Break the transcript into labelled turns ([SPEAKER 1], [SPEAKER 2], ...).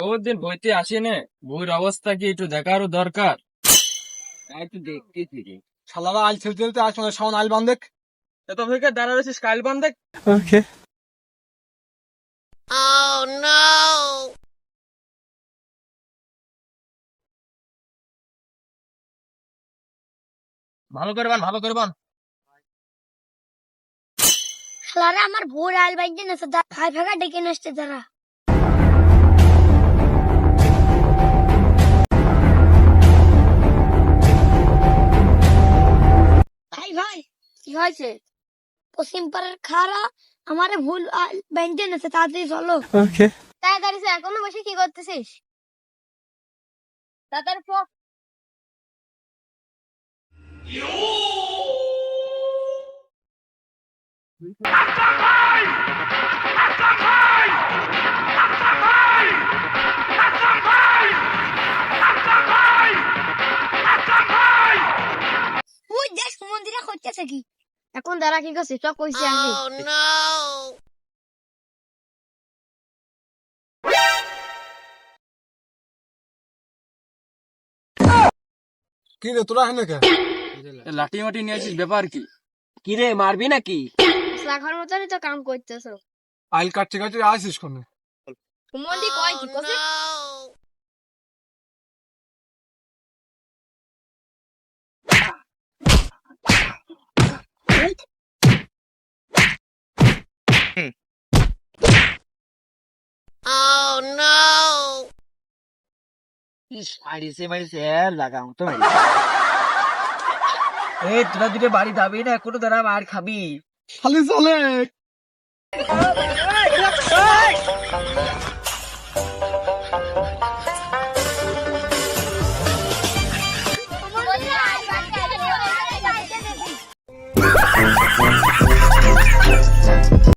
[SPEAKER 1] বহুত দিন বইতে আসি নে বইয়ের অবস্থা কি একটু দেখারও দরকার? একটু দেখতেছি রে।
[SPEAKER 2] শালারা আল ছেলতে ছেলতে আজ মানে সামনে আল বান্ধেক
[SPEAKER 1] এত থেকে দাঁড়া রয়েছিস কাইল বান দেখ
[SPEAKER 2] ওকে
[SPEAKER 1] ভালো করে বান ভালো করে বান।
[SPEAKER 3] শালারা আমার ভোর আল বাইতে না ভাই ভাগা ডেকে নষ্ট তারা হয়েছে। পশ্চিম পাড়ার খারা আমার ভুল আল বাইতে না তাড়াতাড়ি চলো। তাড়াতাড়ি এখনও বসে কি করতেছিস? তাড়াতাড়ি পর মন্দিরে করতেছে কি? এখন দাঁড়া কি করছে সব কইছে আগে।
[SPEAKER 2] কি রে তোরা হেনে কে?
[SPEAKER 1] লাঠি মাটি নিয়ে আসিস ব্যাপার কি?
[SPEAKER 4] কি রে মারবি নাকি?
[SPEAKER 3] রাখার মতনই তো কাম করতেছ।
[SPEAKER 2] আইল কাটতে কাটতে আসিস কোনে?
[SPEAKER 3] মন্দির কয় কি করছে
[SPEAKER 4] মারিছে মারিছে লাগাম তো এই তোরা দুটো বাড়ি যাবি না কোনো তোরা মার খাবি।
[SPEAKER 2] খালি চলে
[SPEAKER 3] মন্দির